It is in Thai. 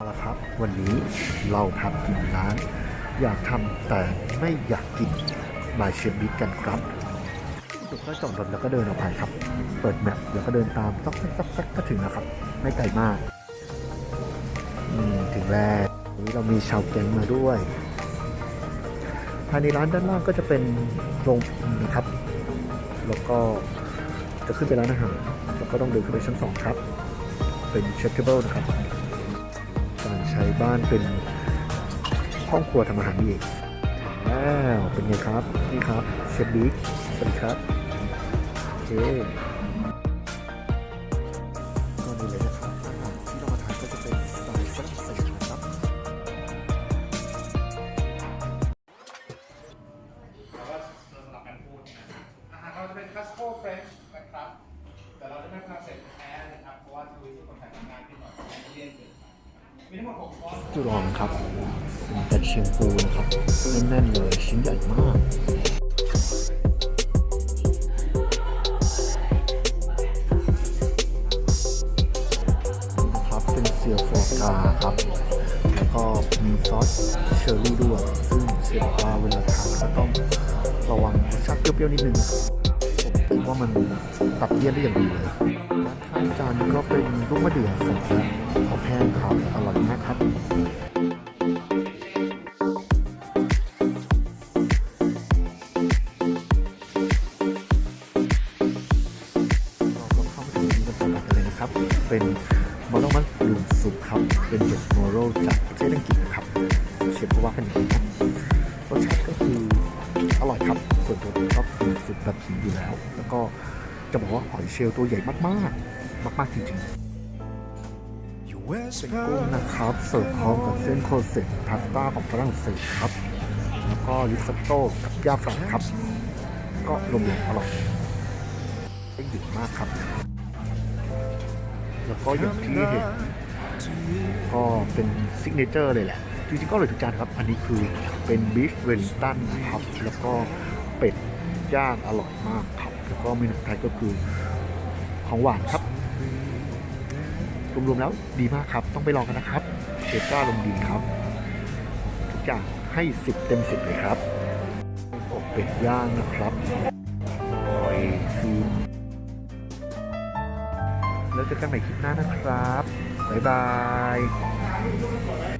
เอาละครับ วันนี้เราทำกินร้าน อยากทำแต่ไม่อยากกินบายเชฟบิ๊กกันครับสุดก็จอดรถแล้วก็เดินออกไปครับ เปิดแมปแล้วก็เดินตามซักซักซักซักก็ถึงแล้วครับ ไม่ไกลมากอืมถึงแล้ววันนี้เรามีชาวแก๊งมาด้วยภายในร้านด้านล่างก็จะเป็นโรงพิมพ์นะครับ แล้วก็จะขึ้นไปร้านอาหาร แล้วก็ต้องเดินขึ้นไปชั้นสองครับ เป็นเชฟเทเบิลนะครับ ใช้บ้านเป็นห้องครัวทำอาหารนี่เองแล้วเป็นไงครับ นี่ครับเชฟบิ๊กสวัสดีครับ โอเคก็นี่เลยนะครับอาหารที่เรามาทานก็จะเป็นสไตล์ฝรั่งเศสนะครับ แล้วก็สลับกันพูดนะอาหารเราจะเป็นคัสโกเฟรนช์นะครับ แต่เราจะไม่ฝรั่งเสรับ ด6คอร์สจุรองครับเป็นเชียงปูนะครับแน่นๆเลยชิ้นใหญ่มากครับเป็นเซียฟอร์กาครับ แล้วก็มีซอสเชอร์รี่ด้วย ซึ่งเชฟบอกว่าเวลาทานก็ต้องระวังชาติเปรี้ยวๆนิดนึงผมคิดว่ามันตัดเลี่ยนได้อย่างดีเลยร้านข้างจานก็เป็นลูกมะเดื่อสดและ นต่อไปกันเลยนะครับ เป็นมอลล์มัสลูมซุปครับ เป็นเห็ดโมโรจากประเทศอังกฤษครับ เชฟก็ว่ากันอย่างนี้นะรสชาติก็คืออร่อยครับ ส่วนตัวผมชอบกินซุปแบบนี้อยู่แล้ว แล้วก็จะบอกว่าหอยเชลล์ตัวใหญ่มาก ๆ มาก ๆ จริงๆเป็นกุ้งนะครับเสิร์ฟพร้อมกับเส้นโคเซตพาสต้าของฝรั่งเศสครับ แล้วก็ริซอตโต้กับย่าฝรั่งครับ ก็รวมๆอร่อยได้หยุดมากครับ แล้วก็อย่างที่เห็นก็เป็นซิกเนเจอร์เลยแหละจริงๆก็อร่อยทุกจานครับ อันนี้คือเป็นบีฟเวลลิงตันครับแล้วก็เป็ดย่างอร่อยมากครับ แล้วก็เมนูสุดท้ายก็คือของหวานครับ รวมๆแล้วดีมากครับ ต้องไปลองกันนะครับเชฟก้าลมดีครับ ทุกอย่างให้10เต็ม10เลยครับอบเป็ดย่างนะครับ แล้วเจอกันใหม่คลิปหน้านะครับ บ๊ายบาย